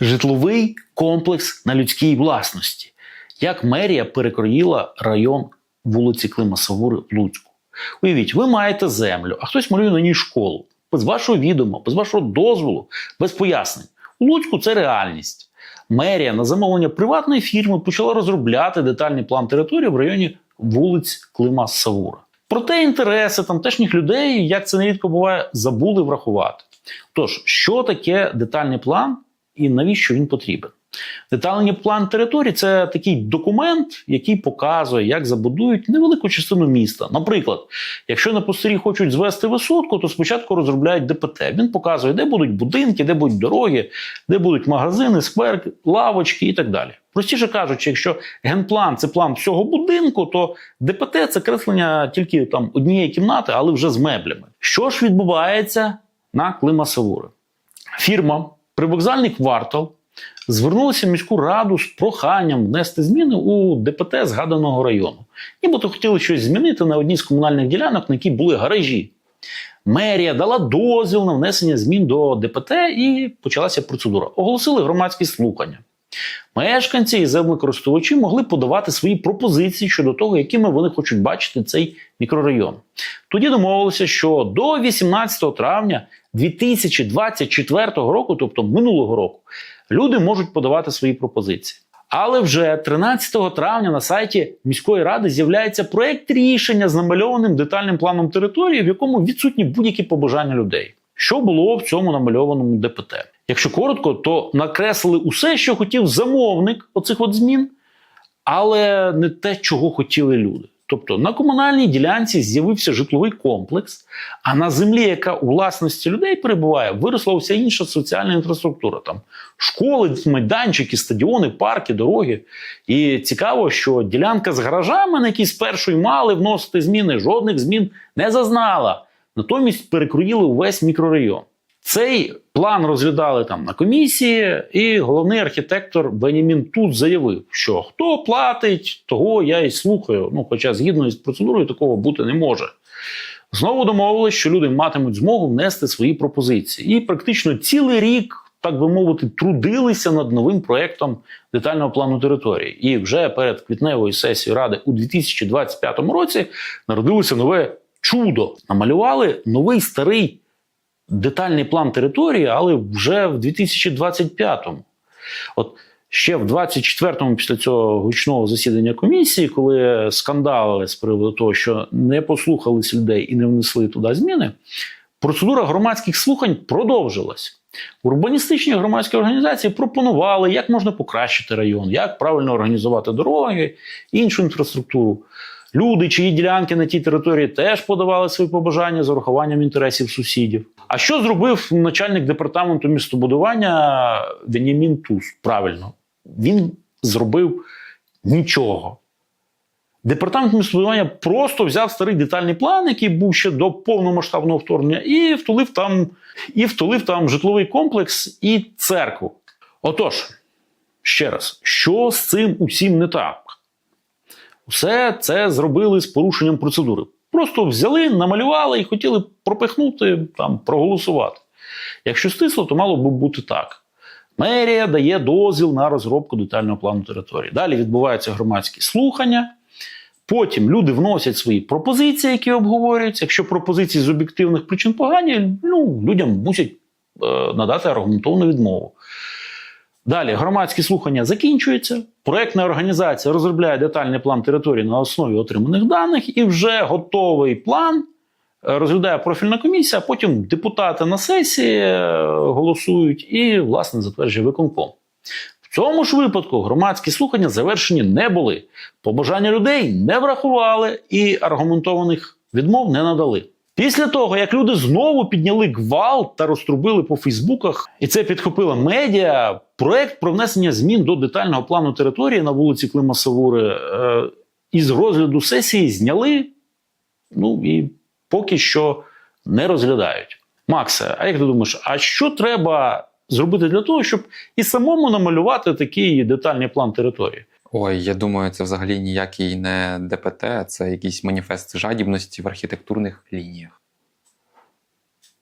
Житловий комплекс на людській власності. Як мерія перекроїла район вулиці Клима Савури в Луцьку. Уявіть, ви маєте землю, а хтось малює на ній школу. Без вашого відома, без вашого дозволу, без пояснень. У Луцьку це реальність. Мерія на замовлення приватної фірми почала розробляти детальний план території в районі вулиць Клима Савура. Проте інтереси тамтешніх людей, як це нерідко буває, забули врахувати. Тож, що таке детальний план і навіщо він потрібен? Детальний план території це такий документ, який показує, як забудують невелику частину міста. Наприклад, якщо на пустирі хочуть звести висотку, то спочатку розробляють ДПТ. Він показує, де будуть будинки, де будуть дороги, де будуть магазини, сквер, лавочки і так далі. Простіше кажучи, якщо генплан це план всього будинку, то ДПТ це креслення тільки там однієї кімнати, але вже з меблями. Що ж відбувається на Клима Савури? Фірма Привокзальний квартал звернулися в міську раду з проханням внести зміни у ДПТ згаданого району. Нібито хотіли щось змінити на одній з комунальних ділянок, на якій були гаражі. Мерія дала дозвіл на внесення змін до ДПТ і почалася процедура. Оголосили громадські слухання. Мешканці і землекористувачі могли подавати свої пропозиції щодо того, якими вони хочуть бачити цей мікрорайон. Тоді домовилися, що до 18 травня 2024 року, тобто минулого року, люди можуть подавати свої пропозиції. Але вже 13 травня на сайті міської ради з'являється проект рішення з намальованим детальним планом території, в якому відсутні будь-які побажання людей. Що було в цьому намальованому ДПТ? Якщо коротко, то накреслили усе, що хотів замовник оцих от змін, але не те, чого хотіли люди. Тобто на комунальній ділянці з'явився житловий комплекс, а на землі, яка у власності людей перебуває, виросла вся інша соціальна інфраструктура. Там школи, майданчики, стадіони, парки, дороги. І цікаво, що ділянка з гаражами, на якій спершу й мали вносити зміни, жодних змін не зазнала. Натомість перекроїли увесь мікрорайон. Цей план розглядали там на комісії, і головний архітектор Бенімін Тут заявив, що хто платить, того я і слухаю. Ну, хоча згідно із процедурою такого бути не може. Знову домовились, що люди матимуть змогу внести свої пропозиції. І практично цілий рік, так би мовити, трудилися над новим проєктом детального плану території. І вже перед квітневою сесією ради у 2025 році народилося нове чудо. Намалювали новий старий детальний план території, але вже в 2025-му. От ще в 24-му, після цього гучного засідання комісії, коли скандали з приводу того, що не послухались людей і не внесли туди зміни, процедура громадських слухань продовжилась. Урбаністичні громадські організації пропонували, як можна покращити район, як правильно організувати дороги, іншу інфраструктуру. Люди, чиї ділянки на тій території теж подавали свої побажання з урахуванням інтересів сусідів. А що зробив начальник департаменту містобудування Венімін Туз? Правильно, він зробив нічого. Департамент містобудування просто взяв старий детальний план, який був ще до повномасштабного вторгнення, і втулив там, і втулив там житловий комплекс і церкву. Отож, ще раз, що з цим усім не так? Все це зробили з порушенням процедури. Просто взяли, намалювали і хотіли пропихнути, там, проголосувати. Якщо стисло, то мало би бути так. Мерія дає дозвіл на розробку детального плану території. Далі відбуваються громадські слухання. Потім люди вносять свої пропозиції, які обговорюються. Якщо пропозиції з об'єктивних причин погані, ну, людям мусять е, надати аргументовну відмову. Далі громадські слухання закінчуються. Проектна організація розробляє детальний план території на основі отриманих даних, і вже готовий план е, розглядає профільна комісія, потім депутати на сесії е, голосують і, власне, затверджує виконком. В цьому ж випадку громадські слухання завершені не були. Побажання людей не врахували і аргументованих відмов не надали. Після того, як люди знову підняли гвалт та розтрубили по Фейсбуках, і це підхопила медіа, проект про внесення змін до детального плану території на вулиці Клима Савури е, із розгляду сесії зняли. Ну і поки що не розглядають. Максе, а як ти думаєш, а що треба зробити для того, щоб і самому намалювати такий детальний план території? Ой, я думаю, це взагалі ніякий не ДПТ, це якийсь маніфест жадібності в архітектурних лініях.